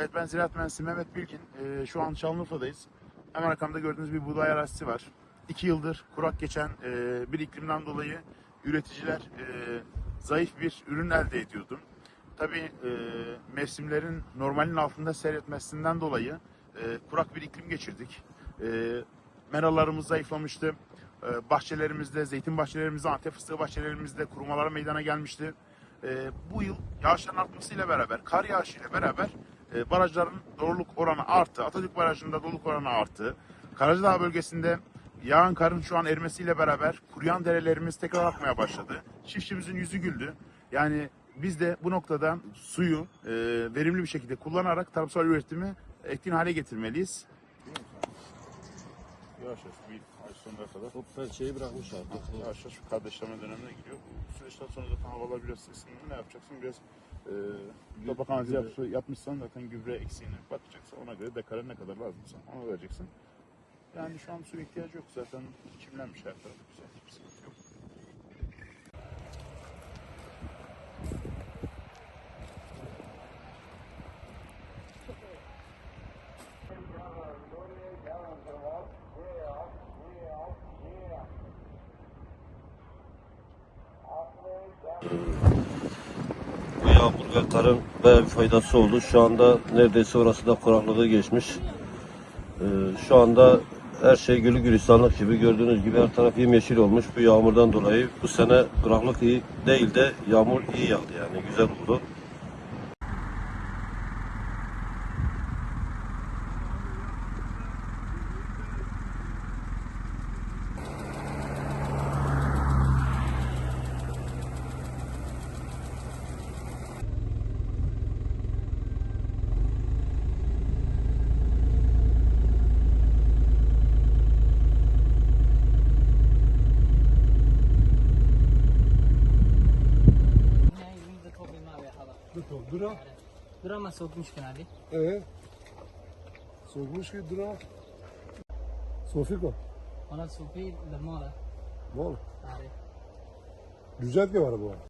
Evet ben ziraat mühendisi Mehmet Bilgin. Ee, şu an Şanlıurfa'dayız. Hemen arkamda gördüğünüz bir buğday arazisi var. İki yıldır kurak geçen e, bir iklimden dolayı üreticiler e, zayıf bir ürün elde ediyordu. Tabii e, mevsimlerin normalin altında seyretmesinden dolayı e, kurak bir iklim geçirdik. E, meralarımız zayıflamıştı. E, bahçelerimizde, zeytin bahçelerimizde, antep fıstığı bahçelerimizde kurumalar meydana gelmişti. E, bu yıl yağışların artmasıyla beraber, kar yağışıyla beraber e, barajların doluluk oranı arttı. Atatürk Barajı'nda doluluk oranı arttı. Karacadağ bölgesinde yağan karın şu an erimesiyle beraber kuruyan derelerimiz tekrar akmaya başladı. Çiftçimizin yüzü güldü. Yani biz de bu noktada suyu e, verimli bir şekilde kullanarak tarımsal üretimi etkin hale getirmeliyiz. Yavaş bir ay sonuna kadar Top şeyi bırakmış artık. yavaş şu kardeşleme dönemine giriyor. Bu süreçten sonra zaten havalar biraz ısınıyor. Ne yapacaksın? Biraz e, toprak analizi yap, yapmışsan zaten gübre eksiğine bakacaksın. Ona göre dekara ne kadar lazımsa onu vereceksin. Yani şu an su ihtiyacı yok zaten. Çimlenmiş her taraf. Güzel. Bu yağmur ve karın bayağı bir faydası oldu. Şu anda neredeyse orası da kuraklığı geçmiş. Ee, şu anda her şey gülü gülistanlık gibi gördüğünüz gibi her taraf yemyeşil olmuş bu yağmurdan dolayı. Bu sene kuraklık iyi değil de yağmur iyi yağdı yani güzel oldu. Dura. Dura ama sokmuşken abi. Ee? Sokmuş ki dura. Sofiko. Ona Sofi de mola. Mola. Abi. Güzel ki var bu.